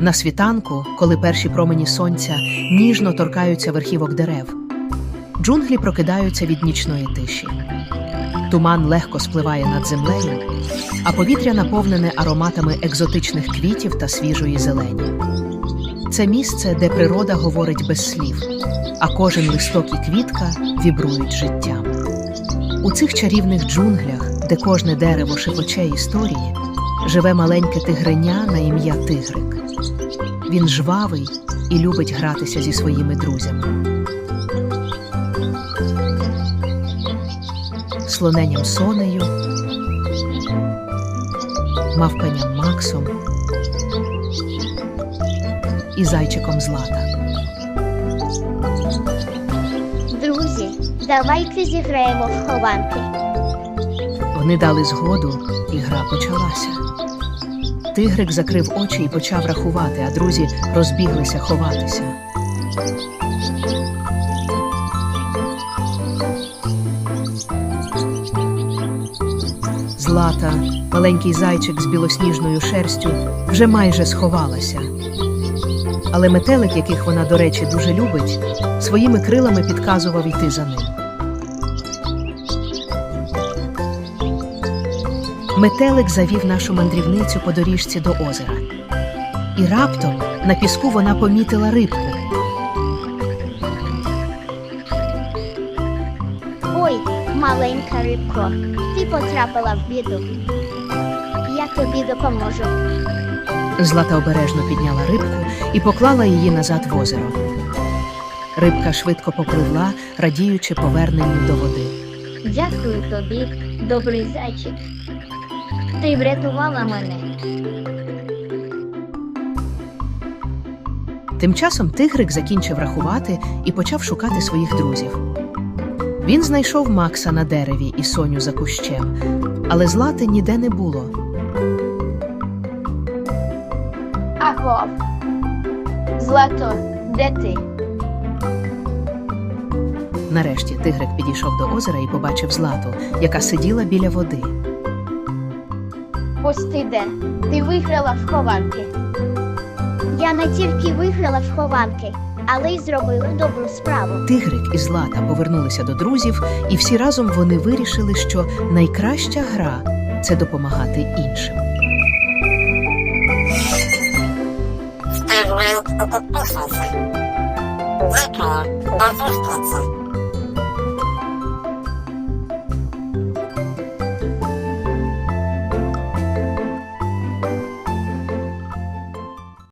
На світанку, коли перші промені сонця ніжно торкаються верхівок дерев, джунглі прокидаються від нічної тиші. Туман легко спливає над землею, а повітря наповнене ароматами екзотичних квітів та свіжої зелені. Це місце, де природа говорить без слів, а кожен листок і квітка вібрують життям. У цих чарівних джунглях, де кожне дерево шепоче історії, живе маленьке тигриня на ім'я Тигрик. Він жвавий і любить гратися зі своїми друзями. Слоненям Сонею, мавпеням Максом і зайчиком Злата. Друзі, давайте зіграємо в хованки. Вони дали згоду, і гра почалася. Тигрик закрив очі і почав рахувати, а друзі розбіглися ховатися. Злата, маленький зайчик з білосніжною шерстю, вже майже сховалася. Але метелик, яких вона, до речі, дуже любить, своїми крилами підказував йти за ним. Метелик завів нашу мандрівницю по доріжці до озера. І раптом на піску вона помітила рибку. Ой, маленька рибко, ти потрапила в біду. Я тобі допоможу. Злата обережно підняла рибку і поклала її назад в озеро. Рибка швидко попливла, радіючи поверненню до води. Дякую тобі, добрий зайчик. Ти врятувала мене. Тим часом тигрик закінчив рахувати і почав шукати своїх друзів. Він знайшов Макса на дереві і Соню за кущем, але злати ніде не було. Агов. Злато, де ти? Нарешті тигрик підійшов до озера і побачив злату, яка сиділа біля води. Ось ти де. Ти виграла в хованки. Я не тільки виграла в хованки, але й зробила добру справу. Тигрик і Злата повернулися до друзів, і всі разом вони вирішили, що найкраща гра це допомагати іншим. Дякую, до зустрічі!